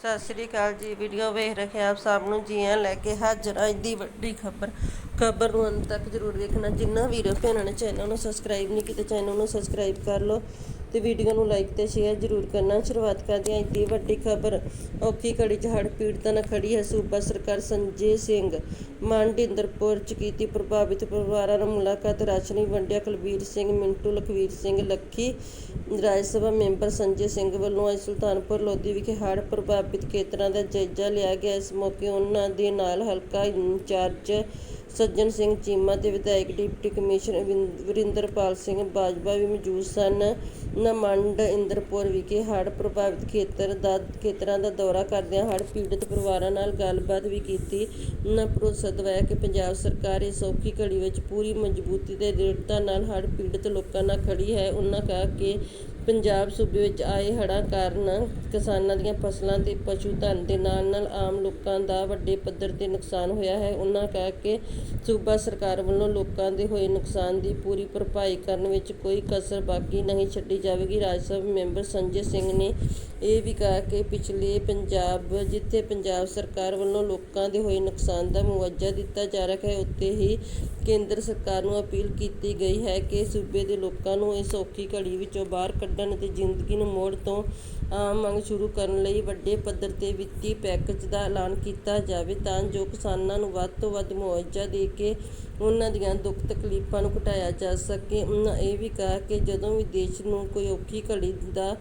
ਸਤਿ ਸ੍ਰੀ ਅਕਾਲ ਜੀ ਵੀਡੀਓ ਵੇਖ ਰਹੇ ਆਪ ਸਭ ਨੂੰ ਜੀ ਆਇਆਂ ਲੈ ਕੇ ਹਾਜ਼ਰ ਹਾਂ। ਅੱਜ ਦੀ ਵੱਡੀ ਖਬਰ ਖਬਰ ਨੂੰ ਅੰਤ ਤੱਕ ਜਰੂਰ ਵੇਖਣਾ। ਜਿੰਨਾ ਵੀਰੋ ਭੈਣਾਂ ਨੇ ਚੈਨਲ ਨੂੰ ਸਬਸਕ੍ਰਾਈਬ ਨਹੀਂ ਕੀਤਾ ਚੈਨਲ ਨੂੰ ਸਬਸਕ੍ਰਾਈਬ ਕਰ ਲਓ। ਤੇ ਵੀਡੀਓ ਨੂੰ ਲਾਈਕ ਤੇ ਸ਼ੇਅਰ ਜਰੂਰ ਕਰਨਾ। ਸ਼ੁਰੂਆਤ ਕਰਦੇ ਹਾਂ ਅੱਜ ਵੱਡੀ ਖਬਰ। ਔਖੀ ਘੜੀ 'ਚ ਹੜ੍ਹ ਪੀੜਤਾਂ ਨਾਲ ਖੜੀ ਹੈ ਸੂਬਾ ਸਰਕਾਰ ਸੰਜੇ ਸਿੰਘ। ਮੰਡਿੰਦਰਪੁਰ ਚ ਕੀਤੀ ਪ੍ਰਭਾਵਿਤ ਪਰਿਵਾਰਾਂ ਨਾਲ ਮੁਲਾਕਾਤ। ਰਾਸ਼ਨੀ ਵੰਡਿਆ ਕੁਲਬੀਰ ਸਿੰਘ, ਮਿੰਟੂ ਲਖਵੀਰ ਸਿੰਘ, ਲੱਖੀ ਰਾਜ ਸਭਾ ਮੈਂਬਰ ਸੰਜੇ ਸਿੰਘ ਵੱਲੋਂ ਅੱਜ ਸੁਲਤਾਨਪੁਰ ਲੋਧੀ ਵਿਖੇ ਹੜ੍ਹ ਪ੍ਰਭਾਵਿਤ ਖੇਤਰਾਂ ਦਾ ਜਾਇਜ਼ਾ ਲਿਆ ਗਿਆ। ਇਸ ਮੌਕੇ ਉਹਨਾਂ ਦੇ ਨਾਲ ਹਲਕਾ ਇੰਚਾਰਜ ਸੱਜਣ ਸਿੰਘ ਚੀਮਾ ਤੇ ਵਿਧਾਇਕ ਡਿਪਟੀ ਕਮਿਸ਼ਨਰ ਵਰਿੰਦਰਪਾਲ ਸਿੰਘ ਬਾਜਵਾ ਵੀ ਮੌਜੂਦ ਸਨ। ਨਮੰਡ ਇੰਦਰਪੁਰ ਵਿਖੇ ਹੜ੍ਹ ਪ੍ਰਭਾਵਿਤ ਖੇਤਰ ਦਾ, ਖੇਤਰਾਂ ਦਾ ਦੌਰਾ ਕਰਦਿਆਂ ਹੜ੍ਹ ਪੀੜਤ ਪਰਿਵਾਰਾਂ ਨਾਲ ਗੱਲਬਾਤ ਵੀ ਕੀਤੀ। ਉਹਨਾਂ ਭਰੋਸਾ ਦਿਵਾਇਆ ਕਿ ਪੰਜਾਬ ਸਰਕਾਰ ਇਸ ਔਖੀ ਘੜੀ ਵਿੱਚ ਪੂਰੀ ਮਜ਼ਬੂਤੀ ਤੇ ਦ੍ਰਿੜਤਾ ਨਾਲ ਹੜ੍ਹ ਪੀੜਤ ਲੋਕਾਂ ਨਾਲ ਖੜ੍ਹੀ ਹੈ। ਉਹਨਾਂ ਕਿਹਾ ਕਿ ਪੰਜਾਬ ਸੂਬੇ ਵਿੱਚ ਆਏ ਹੜ੍ਹਾਂ ਕਾਰਨ ਕਿਸਾਨਾਂ ਦੀਆਂ ਫਸਲਾਂ ਤੇ ਪਸ਼ੂ ਧਨ ਦੇ ਨਾਲ ਨਾਲ ਆਮ ਲੋਕਾਂ ਦਾ ਵੱਡੇ ਪੱਧਰ ਤੇ ਨੁਕਸਾਨ ਹੋਇਆ ਹੈ। ਉਹਨਾਂ ਕਿਹਾ ਕਿ ਸੂਬਾ ਸਰਕਾਰ ਵੱਲੋਂ ਲੋਕਾਂ ਦੇ ਹੋਏ ਨੁਕਸਾਨ ਦੀ ਪੂਰੀ ਭਰਪਾਈ ਕਰਨ ਵਿੱਚ ਕੋਈ ਕਸਰ ਬਾਕੀ ਨਹੀਂ ਛੱਡੀ ਜਾਵੇਗੀ। ਰਾਜ ਸਭਾ ਮੈਂਬਰ ਸੰਜੇ ਸਿੰਘ ਨੇ ਇਹ ਵੀ ਕਿਹਾ ਕਿ ਪਿਛਲੇ ਪੰਜਾਬ, ਜਿੱਥੇ ਪੰਜਾਬ ਸਰਕਾਰ ਵੱਲੋਂ ਲੋਕਾਂ ਦੇ ਹੋਏ ਨੁਕਸਾਨ ਦਾ ਮੁਆਵਜ਼ਾ ਦਿੱਤਾ ਜਾ ਰਿਹਾ ਹੈ, ਉੱਥੇ ਹੀ ਕੇਂਦਰ ਸਰਕਾਰ ਨੂੰ ਅਪੀਲ ਕੀਤੀ ਗਈ ਹੈ ਕਿ ਸੂਬੇ ਦੇ ਲੋਕਾਂ ਨੂੰ ਇਸ ਔਖੀ ਘੜੀ ਵਿੱਚੋਂ ਬਾਹਰ ਕੱਢਣ ਅਤੇ ਜ਼ਿੰਦਗੀ ਨੂੰ ਮੋੜ ਤੋਂ ਆਮ ਮੰਗ ਸ਼ੁਰੂ ਕਰਨ ਲਈ ਵੱਡੇ ਪੱਧਰ ਤੇ ਵਿੱਤੀ ਪੈਕੇਜ ਦਾ ਐਲਾਨ ਕੀਤਾ ਜਾਵੇ ਤਾਂ ਜੋ ਕਿਸਾਨਾਂ ਨੂੰ ਵੱਧ ਤੋਂ ਵੱਧ ਮੁਆਵਜ਼ਾ ਦੇ ਕੇ ਉਹਨਾਂ ਦੀਆਂ ਦੁੱਖ ਤਕਲੀਫਾਂ ਨੂੰ ਘਟਾਇਆ ਜਾ ਸਕੇ। ਉਹਨਾਂ ਇਹ ਵੀ ਕਿਹਾ ਕਿ ਜਦੋਂ ਵੀ ਦੇਸ਼ ਨੂੰ ਕੋਈ ਔਖੀ ਘੜੀ ਦਾ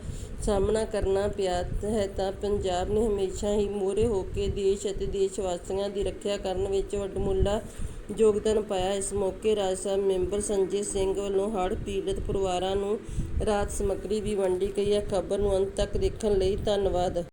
ਸਾਹਮਣਾ ਕਰਨਾ ਪਿਆ ਹੈ ਤਾਂ ਪੰਜਾਬ ਨੇ ਹਮੇਸ਼ਾ ਹੀ ਮੋਹਰੇ ਹੋ ਕੇ ਦੇਸ਼ ਅਤੇ ਦੇਸ਼ ਵਾਸੀਆਂ ਦੀ ਰੱਖਿਆ ਕਰਨ ਵਿੱਚ ਵੱਡਮੁੱਲਾ ਯੋਗਦਾਨ ਪਾਇਆ। ਇਸ ਮੌਕੇ ਰਾਜ ਸਭਾ ਮੈਂਬਰ ਸੰਜੇ ਸਿੰਘ ਵੱਲੋਂ ਹੜ੍ਹ ਪੀੜਤ ਪਰਿਵਾਰਾਂ ਨੂੰ ਰਾਹਤ ਸਮੱਗਰੀ ਵੀ ਵੰਡੀ ਗਈ ਹੈ। ਖਬਰ ਨੂੰ ਅੰਤ ਤੱਕ ਦੇਖਣ ਲਈ ਧੰਨਵਾਦ।